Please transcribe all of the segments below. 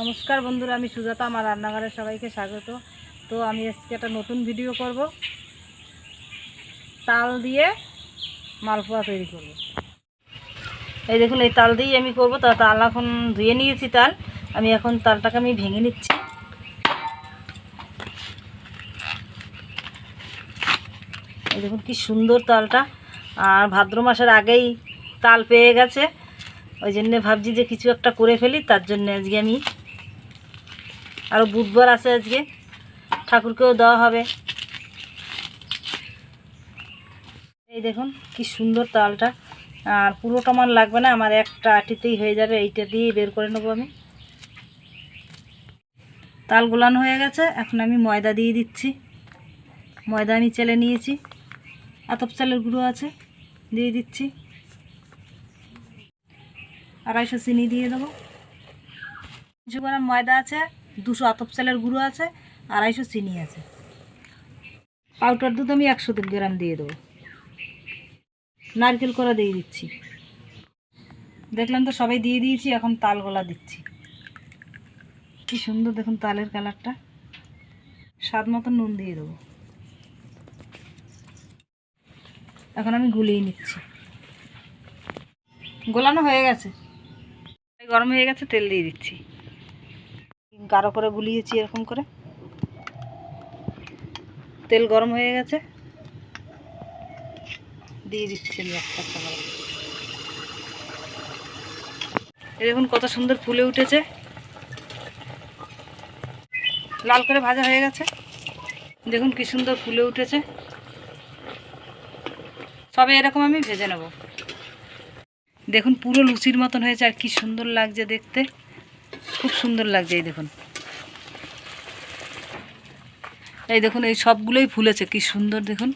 নমস্কার বন্ধুরা, আমি সুজাতা, আমার রান্নাঘরে সবাইকে স্বাগত। তো আমি আজকে একটা নতুন ভিডিও করব। তাল দিয়ে মালপোয়া তৈরি করব। এই দেখুন, এই তাল দিয়েই আমি করব। তা তাল এখন ধুয়ে নিয়েছি তাল। আমি এখন তালটাকে আমি ভেঙে নিচ্ছি। এই দেখুন, কি সুন্দর তালটা। আর ভাদ্র মাসের আগেই তাল পেয়ে গেছে। ওই জন্যে ভাবছি যে কিছু একটা করে ফেলি, তার জন্য আজকে আমি আরও বুধবার আছে আজকে। ঠাকুরকেও দেওয়া হবে। এই দেখুন, কি সুন্দর তালটা। আর পুরোটা আমার লাগবে না, আমার একটা আটিতেই হয়ে যাবে, এইটা দিয়েই বের করে নেব আমি। তাল গোলানো হয়ে গেছে, এখন আমি ময়দা দিয়ে দিচ্ছি। ময়দা আমি চেলে নিয়েছি। আতপ চালের গুঁড়ো আছে, দিয়ে দিচ্ছি। আড়াইশো চিনি দিয়ে দেবো। কিছু গ্রাম ময়দা আছে দুশো আতপ চালের গুঁড়ো আছে, আড়াইশো চিনি আছে। পাউডার দুধ আমি একশো গ্রাম দিয়ে দেবো। নারকেল করা দিয়ে দিচ্ছি। দেখলাম তো সবাই দিয়ে দিয়েছি, এখন তাল গলা দিচ্ছি। কি সুন্দর দেখুন তালের কালারটা। স্বাদ মতো নুন দিয়ে দেবো। এখন আমি গুলিয়ে নিচ্ছি। গোলানো হয়ে গেছে। গরম হয়ে গেছে, তেল দিয়ে দিচ্ছি। গাঢ় করে গুলিয়েছি এরকম করে। তেল গরম হয়ে গেছে। দিয়ে দিচ্ছি আমি একটা দেখুন কত সুন্দর ফুলে উঠেছে। লাল করে ভাজা হয়ে গেছে। দেখুন কি সুন্দর ফুলে উঠেছে। সবে এরকম আমি ভেজে নেব। দেখুন পুরো লুচির মতন হয়েছে আর কি সুন্দর লাগছে দেখতে। খুব সুন্দর লাগছে, এই দেখুন। এই দেখুন, এই সবগুলোই ফুলেছে, কি সুন্দর দেখুন।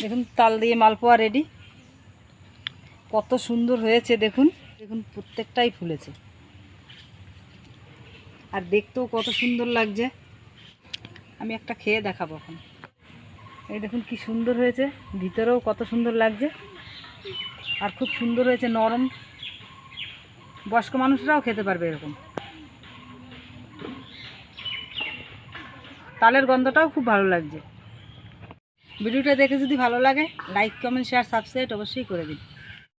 দেখুন, তাল দিয়ে মালপোয়া রেডি কত সুন্দর হয়েছে, দেখুন। দেখুন, প্রত্যেকটাই ফুলেছে। আর দেখতেও কত সুন্দর লাগছে। আমি একটা খেয়ে দেখাবো এখন। এই দেখুন, কি সুন্দর হয়েছে। ভিতরেও কত সুন্দর লাগছে। আর খুব সুন্দর হয়েছে, নরম। বয়স্ক মানুষরাও খেতে পারবে এরকম। তালের গন্ধটাও খুব ভালো লাগছে। ভিডিওটা দেখে যদি ভালো লাগে লাইক কমেন্ট শেয়ার সাবস্ক্রাইব অবশ্যই করে দিন।